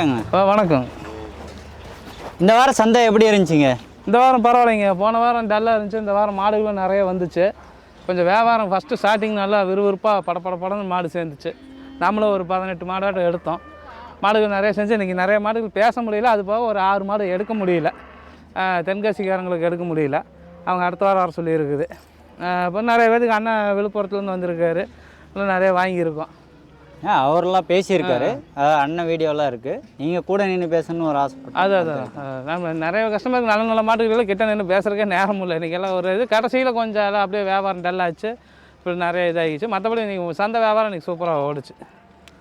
வணக்கங்க. ஆ வணக்கம். இந்த வாரம் சந்தை எப்படி இருந்துச்சுங்க? இந்த வாரம் பரவாயில்லைங்க. போன வாரம் டல்லாக இருந்துச்சு. இந்த வாரம் மாடுகளும் நிறைய வந்துச்சு. கொஞ்சம் வியாபாரம் ஃபஸ்ட்டு ஸ்டார்டிங் நல்லா விறுவிறுப்பாக பட பட படன்னு மாடு சேர்ந்துச்சு. நம்மளும் ஒரு பதினெட்டு மாடாட்டம் எடுத்தோம். மாடுகள் நிறைய செஞ்சு இன்றைக்கி நிறைய மாடுகள் பேச முடியல. அது போக ஒரு ஆறு மாடு எடுக்க முடியல. தென்காசிக்காரங்களுக்கு எடுக்க முடியல. அவங்க அடுத்த வாரம் வர சொல்லியிருக்குது. இப்போ நிறைய பேருக்கு அண்ணன் விழுப்புரத்துலேருந்து வந்திருக்காரு. இன்னும் நிறைய வாங்கியிருக்கோம். அவரெல்லாம் பேசியிருக்காரு. அண்ணன் வீடியோலாம் இருக்கு. நீங்க கூட நின்று பேசணும்னு ஒரு ஆசைப்பட்டேன் அது நம்ம நிறைய கஸ்டமருக்கு நல்ல நல்ல மாட்டுகள் கிட்ட நின்று பேசுறதுக்கே நேரம் இல்லை. இன்றைக்கி எல்லாம் ஒரு இது கடைசியில் கொஞ்சம் எல்லாம் அப்படியே வியாபாரம் டல்லாச்சு இப்போ நிறைய இதாகிடுச்சு. மற்றபடி இன்றைக்கி சந்தை வியாபாரம் இன்றைக்கி சூப்பராக ஓடுச்சு.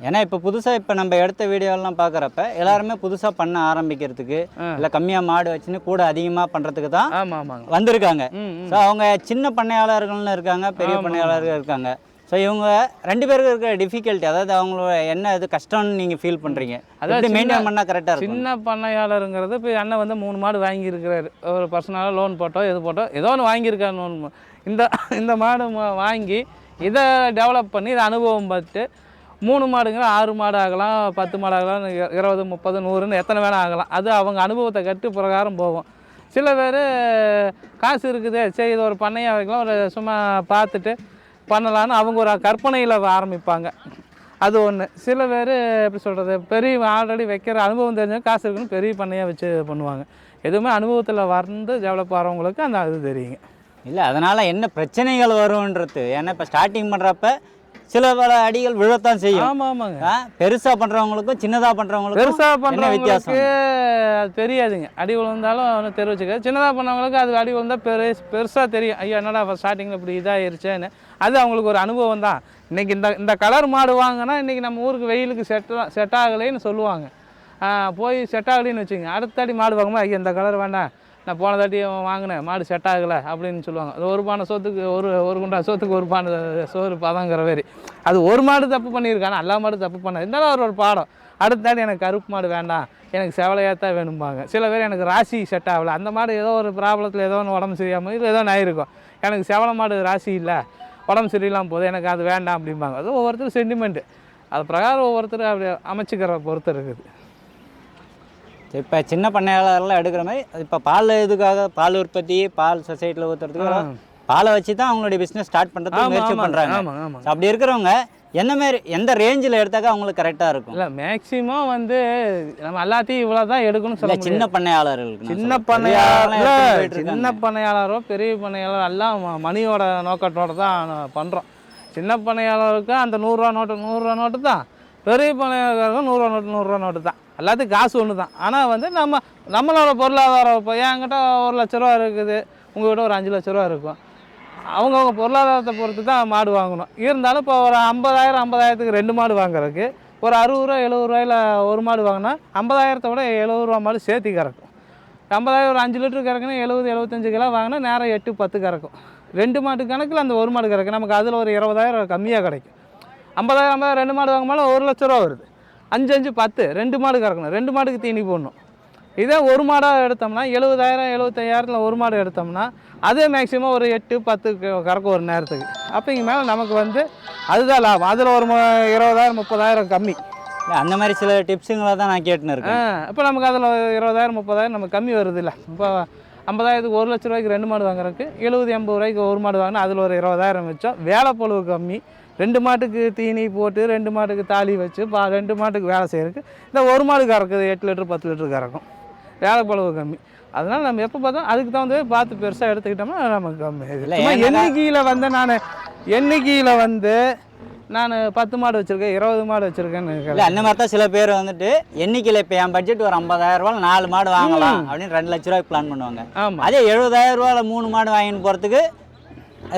ஏன்னா இப்போ புதுசா இப்போ நம்ம எடுத்த வீடியோலாம் பார்க்குறப்ப எல்லாருமே புதுசா பண்ண ஆரம்பிக்கிறதுக்கு இல்லை கம்மியா மாடு வச்சுன்னு கூட அதிகமா பண்றதுக்கு தான் வந்திருக்காங்க. ஸோ அவங்க சின்ன பண்ணையாளர்கள்னு இருக்காங்க பெரிய பண்ணையாளர்கள் இருக்காங்க. ஸோ இவங்க ரெண்டு பேருக்கு இருக்கிற டிஃபிகல்ட்டி அதாவது அவங்களோட என்ன இது கஷ்டம்னு நீங்க ஃபீல் பண்றீங்க? அதாவது மெயின்டைன் பண்ணா கரெக்டாக இருக்கும்? சின்ன பண்ணையாளருங்கிறது இப்போ அண்ணன் வந்து மூணு மாடு வாங்கியிருக்கிறாரு. ஒரு பர்சனலாக லோன் போட்டோ எது போட்டோ ஏதோ ஒன்று வாங்கியிருக்காரு லோன் இந்த இந்த மாடு ம- வாங்கி இதை டெவலப் பண்ணி இதை அனுபவம் பார்த்து மூணு மாடுங்கிற ஆறு மாடு ஆகலாம் பத்து மாடு ஆகலாம் இருபது முப்பது நூறுன்னு எத்தனை வேணால் ஆகலாம். அது அவங்க அனுபவத்தை கட்டு பிரகாரம் போகும். சில பேர் காசு இருக்குது சரி இது ஒரு பண்ணையாக வைக்கலாம் ஒரு சும்மா பார்த்துட்டு பண்ணலான்னு அவங்க ஒரு கற்பனையில் ஆரம்பிப்பாங்க. அது ஒன்று சில பேர் எப்படி சொல்கிறது பெரிய ஆல்ரெடி வைக்கிற அனுபவம் தெரிஞ்சவங்க காசு இருக்குன்னு பெரிய பண்ணையாக வச்சு பண்ணுவாங்க. எதுவுமே அனுபவத்தில் வந்து டெவலப் ஆகிறவங்களுக்கு அந்த அது தெரியுங்க. இல்லை அதனால என்ன பிரச்சனைகள் வரும்ன்றது. ஏன்னா இப்போ ஸ்டார்டிங் பண்றப்ப சில பல அடிகள் விழத்தான் செய்யும். ஆமாம் ஆமாங்க. ஆ, பெருசா பண்றவங்களுக்கும் சின்னதா பண்றவங்களுக்கும் பெருசாக பண்ணுறவங்களுக்கு வித்தியாசம்? அது தெரியாதுங்க. அடி விழுந்தாலும் ஒன்றும் தெரிவிச்சுக்காது சின்னதாக பண்ணவங்களுக்கு அது அடி விழுந்தால் பெரு பெருசாக தெரியும். ஐயோ என்னடா ஸ்டார்டிங்கில் இப்படி இதாகிருச்சேன்னு அது அவங்களுக்கு ஒரு அனுபவம் தான். இன்றைக்கி இந்த இந்த கலர் மாடு வாங்கினா இன்றைக்கி நம்ம ஊருக்கு வெயிலுக்கு செட் செட் ஆகலைன்னு சொல்லுவாங்க. போய் செட் ஆகலைன்னு வச்சுங்க. அடுத்தாடி மாடு வாங்கும்போது ஐயா இந்த கலர் வேண்டாம். நான் போன தாட்டி வாங்கினேன். மாடு செட் ஆகலை. அப்படின்னு சொல்லுவாங்க. அது ஒரு பானை சோத்துக்கு ஒரு ஒரு குண்டா சோத்துக்கு ஒரு பானை சோறு பதங்கிற மாதிரி அது ஒரு மாடு தப்பு பண்ணியிருக்கானா எல்லா மாடு தப்பு பண்ண இருந்தாலும் ஒரு ஒரு பாடம். அடுத்தாடி எனக்கு கருப்பு மாடு வேண்டாம். எனக்கு செவலையாத்தான் வேணும்பாங்க. சில பேர் எனக்கு ராசி செட் ஆகலை. அந்த மாடு ஏதோ ஒரு ப்ராப்ளத்தில் ஏதோ ஒன்று உடம்பு சரியாமல் இல்லை ஏதோ ஆயிருக்கும். எனக்கு செவலை மாடு ராசி இல்லை. உடம்பு சரியில்லாமல் போகுது எனக்கு அது வேண்டாம் அப்படிம்பாங்க. அது ஒவ்வொருத்தர் சென்டிமெண்ட்டு அது பிரகாரம் ஒவ்வொருத்தர் அப்படி அமைச்சிக்கிற பொறுத்து இருக்குது. இப்போ சின்ன பண்ணையாளர்லாம் எடுக்கிற மாதிரி இப்போ பால் இதுக்காக பால் உற்பத்தி பால் சொசைட்டியில் ஊற்றுறதுக்கு பாலை வச்சு தான் அவங்களுடைய பிஸ்னஸ் ஸ்டார்ட் பண்ணுறதுக்கு முயற்சி பண்ணுறாங்க அப்படி இருக்கிறவங்க என்ன மாதிரி எந்த ரேஞ்சில் எடுத்தாக்கா அவங்களுக்கு கரெக்டாக இருக்கும்? இல்லை மேக்ஸிமம் வந்து நம்ம எல்லாத்தையும் இவ்வளோ தான் எடுக்கணும்னு இல்லை சொல்ல சின்ன பண்ணையாளர்களுக்கு சின்ன. பண்ணையாளர் சின்ன. பண்ணையாளரோ பெரிய பண்ணையாளர் எல்லாம் மணியோட நோக்கத்தோட தான் பண்ணுறோம் சின்ன பண்ணையாளருக்கு அந்த நூறுரூவா நோட்டு நூறுரூவா நோட்டு தான். பெரிய பண்ணையாளருக்கும் நூறுரூவா நோட்டு நூறுரூவா நோட்டு தான். எல்லாத்துக்கும் காசு ஒன்று தான். ஆனால் வந்து நம்ம நம்மளோட பொருளாதாரம் இப்போ என்கிட்ட ஒரு லட்ச ரூபா இருக்குது உங்ககிட்ட ஒரு அஞ்சு லட்ச ரூபா இருக்கும். அவங்கவுங்க பொருளாதாரத்தை பொறுத்து தான் மாடு வாங்கணும். இருந்தாலும் இப்போ ஒரு ஐம்பதாயிரம் ஐம்பதாயிரத்துக்கு ரெண்டு மாடு வாங்குறதுக்கு ஒரு அறுபது ரூபா எழுபது ரூபாயில் ஒரு மாடு வாங்கினா ஐம்பதாயிரத்தை விட எழுபது ரூபா மாடு சேர்த்து கறக்கும். ஐம்பதாயிரம் ஒரு அஞ்சு லிட்டர் கறக்குன்னா எழுபது எழுபத்தஞ்சு கிலோ வாங்கினா நேரம் எட்டு பத்து கறக்கும். ரெண்டு மாட்டு கணக்கில் அந்த ஒரு மாடு கறக்கு. நமக்கு அதில் ஒரு இருபதாயிரம் கம்மியாக கிடைக்கும். ஐம்பதாயிரம் ஐம்பதாயிரம் ரெண்டு மாடு வாங்கும்போது ஒரு லட்ச ரூபா வருது. அஞ்சு அஞ்சு பத்து ரெண்டு மாடு கறக்கணும். ரெண்டு மாடுக்கு தீனி போடணும். இதே ஒரு மாடாக எடுத்தோம்னா எழுபதாயிரம் எழுபத்தையாயிரத்தில் ஒரு மாடு எடுத்தோம்னா அதே மேக்ஸிமம் ஒரு எட்டு பத்து கறக்கும் ஒரு நேரத்துக்கு. அப்படிங்க மேலே நமக்கு வந்து அதுதான் லாபம். அதில் ஒரு இருபதாயிரம் முப்பதாயிரம் கம்மி. அந்த மாதிரி சில டிப்ஸுங்களை தான் நான் கேட்டுன்னு இருக்கேன். இப்போ நமக்கு அதில் இருபதாயிரம் முப்பதாயிரம் நமக்கு கம்மி வருது இல்லை. இப்போ ஐம்பதாயிரத்துக்கு ஒரு லட்ச ரூபாய்க்கு ரெண்டு மாடு வாங்குறதுக்கு எழுபது எண்பது ரூபாய்க்கு ஒரு மாடு வாங்கினா அதில் ஒரு இருபதாயிரம் வச்சோம் வேலை பொழுவு கம்மி. ரெண்டு மாட்டுக்கு தீனி போட்டு ரெண்டு மாட்டுக்கு தாலி வச்சு பா ரெண்டு மாட்டுக்கு வேலை செய்யறதுக்கு இந்த ஒரு மாடு கறக்குது எட்டு லிட்டர் பத்து லிட்டர் கறக்கும். வேலை பொழுவு கம்மி. அதனால் நம்ம எப்போ பார்த்தோம் அதுக்கு தகுந்த பார்த்து பெருசாக எடுத்துக்கிட்டோம்னா நமக்கு கம்மி. இல்ல, எண்ணிக்கையில் வந்து நான் எண்ணிக்கையில் வந்து நான் பத்து மாடு வச்சுருக்கேன் இருபது மாடு வச்சுருக்கேன்னு இல்லை அந்த மாதிரி தான் சில பேர் வந்துட்டு எண்ணிக்கையில் இப்போ என் பட்ஜெட் ஒரு ஐம்பதாயிரம் ரூபாய் நாலு மாடு வாங்கலாம் அப்படின்னு ரெண்டு லட்ச ரூபாய்க்கு பிளான் பண்ணுவாங்க. ஆமாம் அதே எழுபதாயிரம் ரூபாயில மூணு மாடு வாங்கின்னு போகிறதுக்கு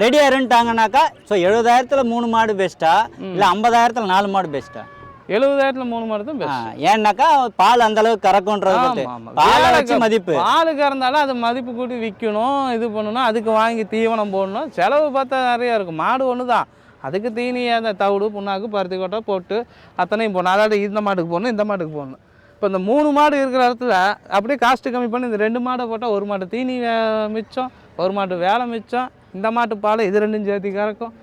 ரெடியாக இருந்துட்டாங்கனாக்கா ஸோ எழுபதாயிரத்தில் மூணு மாடு பெஸ்ட்டா இல்லை ஐம்பதாயிரத்தில் நாலு மாடு பெஸ்ட்டா எழுபதாயிரத்தில் மூணு மாடு தான். ஏன்னாக்கா பால் அந்த அளவுக்கு கறக்கும்ன்றது. பாலை வச்சு மதிப்பு. பாலுக்கு இருந்தாலும் அது மதிப்பு கூட்டி விற்கணும் இது பண்ணணும் அதுக்கு வாங்கி தீவனம் போடணும். செலவு பார்த்தா நிறையா இருக்கும். மாடு ஒன்று தான் அதுக்கு தீனி அந்த தவிடு புண்ணாக்கு பருத்தி கொட்டை போட்டு அத்தனையும் போடணும். அதாவது இந்த மாட்டுக்கு போடணும் இந்த மாட்டுக்கு போடணும். இப்போ இந்த மூணு மாடு இருக்கிற இடத்துல அப்படியே காஸ்ட்டு கம்மி பண்ணி இந்த ரெண்டு மாடை போட்டால் ஒரு மாட்டு தீனி வே- மிச்சம் ஒரு மாட்டு வேலை மிச்சம் இந்த மாட்டு பால் இது ரெண்டும் சேர்த்து கறக்கும்.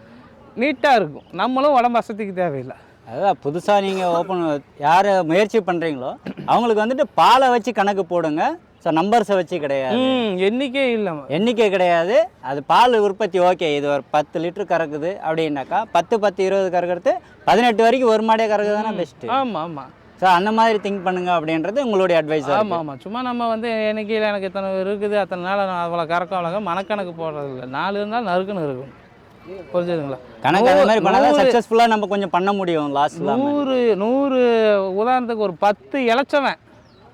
நீட்டாக இருக்கும். நம்மளும் உடம்பு அசத்திக்கு தேவையில்லை. அதான் புதுசாக நீங்கள் ஓப்பன் யார் முயற்சி பண்ணுறீங்களோ அவங்களுக்கு வந்துட்டு பாலை வச்சு கணக்கு போடுங்க. ஸோ நம்பர்ஸை வச்சு கிடையாது. எண்ணிக்கே இல்லை எண்ணிக்கை கிடையாது. அது பால் உற்பத்தி ஓகே இது ஒரு பத்து லிட்டர் கறக்குது அப்படின்னாக்கா பத்து பத்து இருபது கறக்கிறது பதினெட்டு வரைக்கும் ஒரு மாடே கறக்குது தானே பெஸ்ட்டு ஆமாம் ஆமாம் ஸோ அந்த மாதிரி திங்க் பண்ணுங்க அப்படின்றது உங்களுடைய அட்வைஸ் ஆமாம் ஆமாம் சும்மா நம்ம வந்து எண்ணிக்கையில் எனக்கு இத்தனை இருக்குது அத்தனை நாள் நான் அவ்வளோ கறக்கம் அவ்வளோ மனக்கணக்கு போடுறது இல்லை. நாலு இருந்தால் நறுக்குன்னு இருக்கும் புரிஞ்சுதுங்களா? கணக்கு அந்த மாதிரி பண்ணால் சக்ஸஸ்ஃபுல்லாக நம்ம கொஞ்சம் பண்ண முடியும் லாஸ் இல்லாமல் நூறு நூறு உதாரணத்துக்கு ஒரு பத்து இளைச்சவன்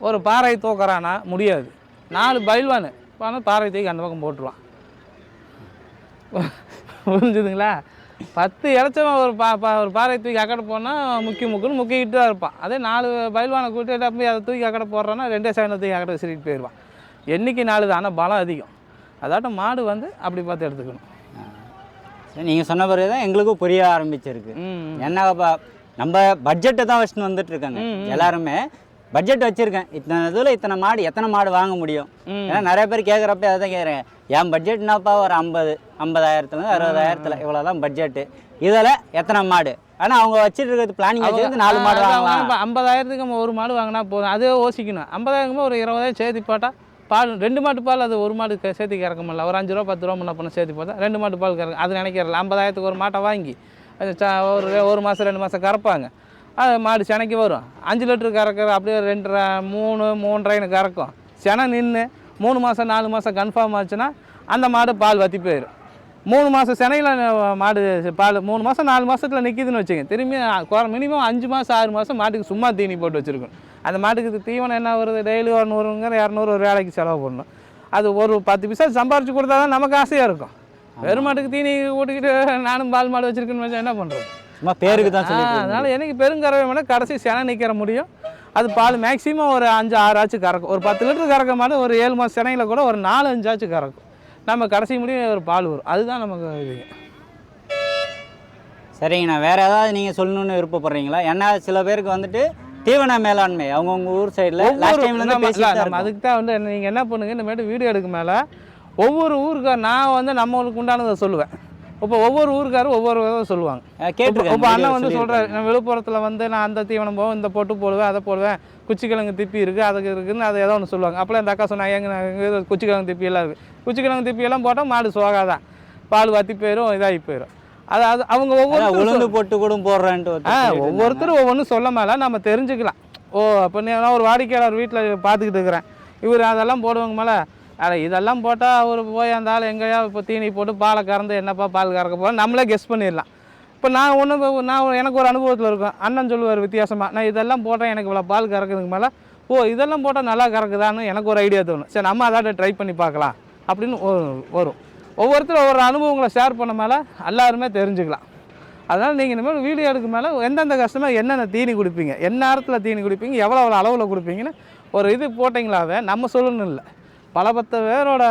ஒரு பாறை தூக்குறானா முடியாது. நாலு பயில்வானு. ஆனால் பாறை தூக்கி அந்த பக்கம் போட்டுருவான். புரிஞ்சுதுங்களா? பத்து இளைச்சவன் ஒரு பா பா ஒரு பாறை தூக்கி அக்கடை போனால் முக்கி முக்குன்னு முக்கிக்கிட்டு தான் இருப்பான். அதே நாலு பயில்வானை கூட்டிட்டு போய் அதை தூக்கி அக்கடை போடுறான்னா ரெண்டே செகண்ட் தூக்கி அக்கடை சிரிட்டு போயிடுவான். எண்ணிக்கை நாலு தான் ஆனால் பலம் அதிகம். அதாட்டம் மாடு வந்து அப்படி பார்த்து எடுத்துக்கணும். நீங்கள் சொன்ன பிறகு தான் எங்களுக்கும் புரிய ஆரம்பிச்சிருக்கு. ம் என்ன இப்போ நம்ம பட்ஜெட்டை தான் வச்சுன்னு வந்துட்டு இருக்காங்க எல்லாருமே பட்ஜெட் வச்சுருக்கேன். இத்தனை இதில் இத்தனை மாடு எத்தனை மாடு வாங்க முடியும். ஏன்னா நிறைய பேர் கேட்குறப்ப அதை தான் கேட்குறேன். என் பட்ஜெட்னாப்பா ஒரு ஐம்பது ஐம்பதாயிரத்துலேருந்து அறுபதாயிரத்தில் இவ்வளோ தான் பட்ஜெட்டு இதில் எத்தனை மாடு? ஆனால் அவங்க வச்சுட்டு இருக்கிறது பிளானிங் வச்சுருந்து நாலு மாடு வாங்கலாம். ஐம்பதாயிரத்துக்கு ஒரு மாடு வாங்கினா போதும். அதே யோசிக்கணும். ஐம்பதாயிரம் ஒரு இருபதாயிரம் சேர்த்து போட்டால் பால் ரெண்டு மாட்டு பால் அது ஒரு மாடு சேர்த்து கறக்க முடியல ஒரு அஞ்சு ரூபா பத்து ரூபா முன்ன பண்ண சேர்த்து பார்த்தா ரெண்டு மாட்டு பால் கறக்கும் அது நினைக்கிறல ஐம்பதாயிரத்துக்கு ஒரு மாட்டை வாங்கி அது ஒரு ஒரு மாதம் ரெண்டு மாதம் கறப்பாங்க. அது மாடு செனைக்கு வரும். அஞ்சு லிட்டர் கறக்கிற அப்படியே ரெண்டரை மூணு மூன்றரைன்னு கறக்கும். செனை நின்று மூணு மாதம் நாலு மாதம் கன்ஃபார்ம் ஆச்சுன்னா அந்த மாடு பால் வற்றி போயிடும் மூணு மாதம் சென்னையில் மாடு பால் மூணு மாதம் நாலு மாதத்தில் நிற்கிதுன்னு வச்சுங்க திரும்பி மினிமம் அஞ்சு மாதம் ஆறு மாதம் மாட்டுக்கு சும்மா தீனி போட்டு வச்சுருக்கணும். அந்த மாட்டுக்கு தீவனம் என்ன வருது? டெய்லி ஒரு நூறுங்கிற இரநூறு ஒரு வேலைக்கு செலவு பண்ணணும். அது ஒரு பத்து பைசா சம்பாரிச்சு கொடுத்தா தான் நமக்கு ஆசையாக இருக்கும். வெறும் மாட்டுக்கு தீனி ஓட்டிக்கிட்டு நானும் பால் மாடு வச்சுருக்கேன்னு வச்சா என்ன பண்ணுறது சும்மா பேருக்கு தான் அதனால் எனக்கு பெருங்கறவை வேணால் கடைசி செனை நிற்கிற முடியும். அது பால் மேக்ஸிமம் ஒரு அஞ்சு ஆறு ஆச்சு கறக்கும். ஒரு பத்து லிட்டர் கறக்க மாட்டேன் ஒரு ஏழு மாதம் சென்னையில் கூட ஒரு நாலு அஞ்சாச்சு கறக்கும். நம்ம கடைசி முடியும் ஒரு பால் வரும். அதுதான் நமக்கு இதுங்க சரிங்கண்ணா வேறு ஏதாவது நீங்கள் சொல்லணும்னு விருப்பப்படுறீங்களா? ஏன்னா சில பேருக்கு வந்துட்டு தீவன மேலாண்மை அவங்கவுங்க ஊர் சைடில் லாஸ்ட் நம்ம- இல்ல, பேசிட்டு அதுக்கு தான் வந்து நீங்கள் என்ன பண்ணுங்க இந்த மாதிரி வீடியோ எடுக்க மேலே ஒவ்வொரு ஊருக்கார் நான் வந்து நம்மளுக்கு உண்டானதை சொல்லுவேன். இப்போ ஒவ்வொரு ஊருக்காரும் ஒவ்வொரு விதம் சொல்லுவாங்க. கேட்டிருக்கேன் இப்போ அண்ணன் வந்து சொல்கிறாரு நான் விழுப்புரத்தில் வந்து நான் அந்த தீவனம் போவேன் இந்த பொட்டு போடுவேன் அதை போடுவேன் குச்சிக்கிழங்கு திப்பி இருக்குது அதுக்கு இருக்குன்னு அதை ஏதோ ஒன்று சொல்லுவாங்க. அப்போலாம் இந்த அக்கா சொன்னாங்க எங்க எங்க குச்சிக்கிழங்கு திப்பி எல்லாம் இருக்குது குச்சிக்கிழங்கு திப்பி எல்லாம் போட்டால் மாடு சோகாதான். பால் வத்தி போயிடும் இதாகி போயிடும் அது அது அவங்க ஒவ்வொரு உளுந்து போட்டு கூட போடுறேன்ட்டு ஆ. ஒவ்வொருத்தரும் ஒவ்வொன்றும் சொல்ல மேலே நம்ம தெரிஞ்சுக்கலாம். ஓ அப்போ நான் ஒரு வாடிக்கையாளர் வீட்டில் பார்த்துக்கிட்டு இருக்கிறேன். இவர் அதெல்லாம் போடுவாங்க மேலே அட இதெல்லாம் போட்டால் அவர் போய் அந்த ஆள் எங்கேயா இப்போ தீனி போட்டு பாலை கறந்து என்னப்பா பால் கறக்க போகிறோம் நம்மளே கெஸ் பண்ணிடலாம். இப்போ நான் ஒன்று நான் எனக்கு ஒரு அனுபவத்தில் இருக்கும் அண்ணன் சொல்லுவார் வித்தியாசமாக நான் இதெல்லாம் போட்டேன் எனக்கு இவ்வளோ பால் கறக்குதுக்கு மேலே ஓ இதெல்லாம் போட்டால் நல்லா கறக்குதான்னு எனக்கு ஒரு ஐடியா தோணும். சரி நம்ம அதாட்ட ட்ரை பண்ணி பார்க்கலாம். அப்படின்னு வரும். ஒவ்வொருத்தரும் ஒவ்வொரு அனுபவங்களை ஷேர் பண்ண மேலே எல்லாருமே தெரிஞ்சுக்கலாம். அதனால் நீங்கள் இனிமேல் வீடியோ எடுக்க மேலே எந்தெந்த கஸ்டமர் என்னென்ன தீனி கொடுப்பீங்க என்ன நேரத்தில் தீனி கொடுப்பீங்க எவ்வளோ எவ்வளோ அளவில் கொடுப்பீங்கன்னு ஒரு இது போட்டிங்களாவே நம்ம சொல்லணும் இல்லை. பல பத்து பேரோட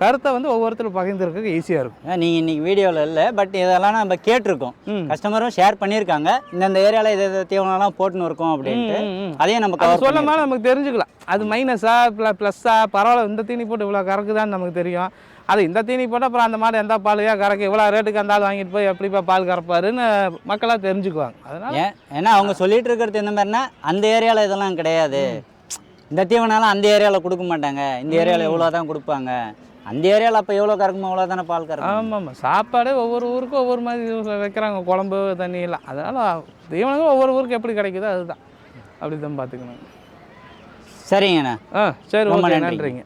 கருத்தை வந்து ஒவ்வொருத்தரும் பகிர்ந்துருக்கு ஈஸியாக இருக்கும். நீங்கள் இன்னைக்கு வீடியோவில் இல்லை பட் இதெல்லாம் நம்ம கேட்டிருக்கோம். கஸ்டமரும் ஷேர் பண்ணியிருக்காங்க. இந்தந்த ஏரியாவில் இது தீவனம்லாம் போட்டுன்னு இருக்கோம் அப்படின்ட்டு. அதையும் நம்ம சொல்ல மேலே நமக்கு தெரிஞ்சுக்கலாம். அது மைனஸா ப்ள ப்ளஸ்ஸா பரவாயில்ல இந்த தீனி போட்டு இவ்வளோ கறக்குதான்னு நமக்கு தெரியும். அது இந்த தீனி போட்டால் அப்புறம் அந்த மாடு எந்த பாலையா கறக்கு? இவ்வளோ ரேட்டுக்கு அந்த ஆள் வாங்கிட்டு போய் எப்படிப்பா பால் கறப்பாருன்னு மக்களாக தெரிஞ்சுக்குவாங்க. அதனால் ஏன்? ஏன்னா அவங்க சொல்லிட்டு இருக்கிறது எந்த மாதிரினா அந்த ஏரியாவில் இதெல்லாம் கிடையாது. இந்த தீவனம்லாம் அந்த ஏரியாவில் கொடுக்க மாட்டாங்க. இந்த ஏரியாவில் எவ்வளோ தான் கொடுப்பாங்க. அந்த ஏரியாவில் அப்போ எவ்வளோ கறக்குமோ அவ்வளோ தானே பால் கறக்கும்? ஆமாம் ஆமாம் சாப்பாடே ஒவ்வொரு ஊருக்கும் ஒவ்வொரு மாதிரி வைக்கிறாங்க. குழம்பு தண்ணி எல்லாம். அதனால் தீவனங்கள் ஒவ்வொரு ஊருக்கு எப்படி கிடைக்குதோ அதுதான். அப்படி தான் பார்த்துக்கணும் சரிங்கண்ணா. ஆ சரி ரொம்ப. நன்றிங்க.